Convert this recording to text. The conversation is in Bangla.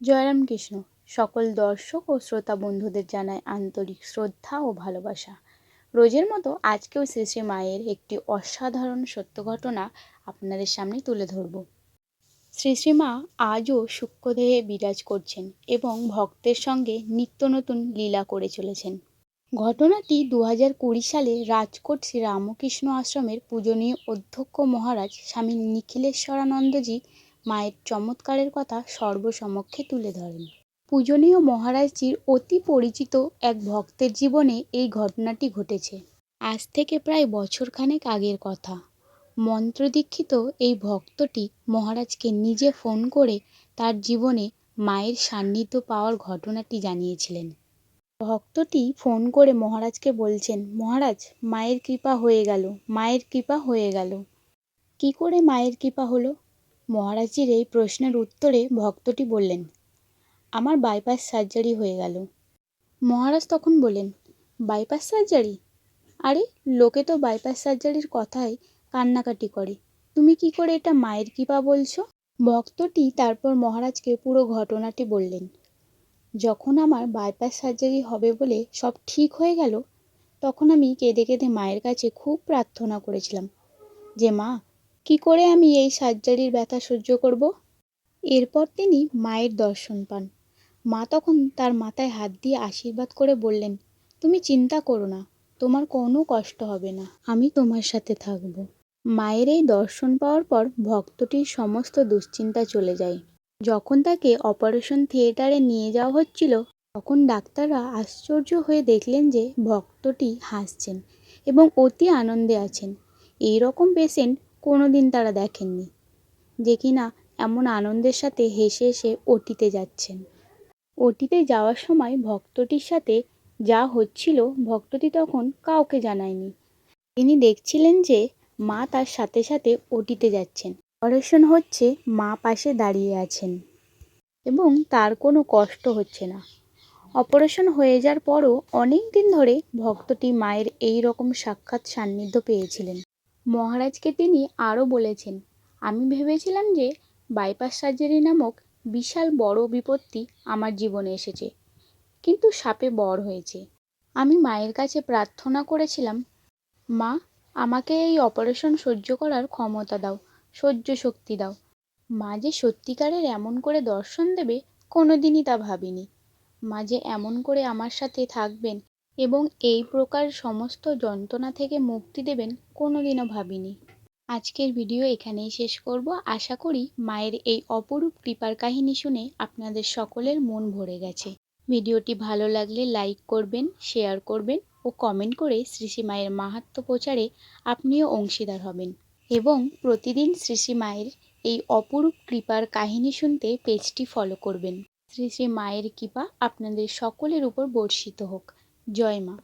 জয়রাম কৃষ্ণ সকল দর্শক ও শ্রোতা বন্ধুদের জানায় আন্তরিক শ্রদ্ধা ও ভালোবাসা। রোজের মতো আজকেও শ্রী শ্রী মায়ের একটি অসাধারণ সত্য ঘটনা আপনাদের সামনে তুলে ধরব। শ্রী মা আজও সূক্ষ্মদেহে বিরাজ করছেন এবং ভক্তের সঙ্গে নিত্য নতুন লীলা করে চলেছেন। ঘটনাটি দু হাজার কুড়ি সালে রাজকোট শ্রী রামকৃষ্ণ আশ্রমের পূজনীয় অধ্যক্ষ মহারাজ স্বামী নিখিলেশ্বরানন্দজি মায়ের চমৎকারের কথা সর্বসমক্ষে তুলে ধরেন। পূজনীয় মহারাজজির অতি পরিচিত এক ভক্তের জীবনে এই ঘটনাটি ঘটেছে। আজ থেকে প্রায় বছরখানেক আগের কথা। মন্ত্রদীক্ষিত এই ভক্তটি মহারাজকে নিজে ফোন করে তার জীবনে মায়ের সান্নিধ্য পাওয়ার ঘটনাটি জানিয়েছিলেন। ভক্তটি ফোন করে মহারাজকে বলছেন, মহারাজ, মায়ের কৃপা হয়ে গেল, মায়ের কৃপা হয়ে গেল। কি করে মায়ের কৃপা হলো? মহারাজজির এই প্রশ্নের উত্তরে ভক্তটি বললেন, আমার বাইপাস সার্জারি হয়ে গেল। মহারাজ তখন বললেন বাইপাস সার্জারি আরে, লোকে তো বাইপাস সার্জারির কথায় কান্নাকাটি করে। তুমি কি করে এটা মায়ের কৃপা বলছো? ভক্তটি তারপর মহারাজকে পুরো ঘটনাটি বললেন, যখন আমার বাইপাস সার্জারি হবে বলে সব ঠিক হয়ে গেল, তখন আমি কেঁদে কেঁদে মায়ের কাছে খুব প্রার্থনা করেছিলাম যে, মা কি করে আমি এই সার্জারির ব্যথা সহ্য করব? এরপর তিনি মায়ের দর্শন পান। মা তখন তার মাথায় হাত দিয়ে আশীর্বাদ করে বললেন, তুমি চিন্তা করো না, তোমার কোনো কষ্ট হবে না, আমি তোমার সাথে থাকব। মায়ের এই দর্শন পাওয়ার পর ভক্তটির সমস্ত দুশ্চিন্তা চলে যায়। যখন তাকে অপারেশন থিয়েটারে নিয়ে যাওয়া হচ্ছিল, তখন ডাক্তাররা আশ্চর্য হয়ে দেখলেন যে ভক্তটি হাসছেন এবং অতি আনন্দে আছেন। এই রকম পেশেন্ট কোনো দিন তারা দেখেননি যে কিনা এমন আনন্দের সাথে হেসে হেসে ওটিতে যাচ্ছেন। ওটিতে যাওয়ার সময় ভক্তটির সাথে যা হচ্ছিল ভক্তটি তখন কাউকে জানায়নি। তিনি দেখছিলেন যে মা তার সাথে সাথে ওটিতে যাচ্ছেন। অপারেশন হচ্ছে মা পাশে দাঁড়িয়ে আছেন এবং তার কোনো কষ্ট হচ্ছে না। অপারেশন হয়ে যাওয়ার পরও অনেক দিন ধরে ভক্তটি মায়ের এই রকম সাক্ষাৎ সান্নিধ্য পেয়েছিলেন। মহারাজকে তিনি আরও বলেছেন, আমি ভেবেছিলাম যে বাইপাস সার্জারি নামক বিশাল বড় বিপত্তি আমার জীবনে এসেছে, কিন্তু সাপে বর হয়েছে। আমি মায়ের কাছে প্রার্থনা করেছিলাম, মা, আমাকে এই অপারেশন সহ্য করার ক্ষমতা দাও, সহ্য শক্তি দাও। মা যে সত্যিকারের এমন করে দর্শন দেবে কোনো দিনই তা ভাবিনি। মা যে এমন করে আমার সাথে থাকবেন এবং এই প্রকার সমস্ত যন্ত্রণা থেকে মুক্তি দেবেন কোনো দিনও ভাবিনি। আজকের ভিডিও এখানেই শেষ করব। আশা করি মায়ের এই অপরূপ কৃপার কাহিনী শুনে আপনাদের সকলের মন ভরে গেছে। ভিডিওটি ভালো লাগলে লাইক করবেন, শেয়ার করবেন ও কমেন্ট করে শ্রী মায়ের মাহাত্ম প্রচারে আপনিও অংশীদার হবেন এবং প্রতিদিন শ্রী মায়ের এই অপরূপ কৃপার কাহিনী শুনতে পেজটি ফলো করবেন। শ্রী শ্রী মায়ের কৃপা আপনাদের সকলের উপর বর্ষিত হোক। জয় মা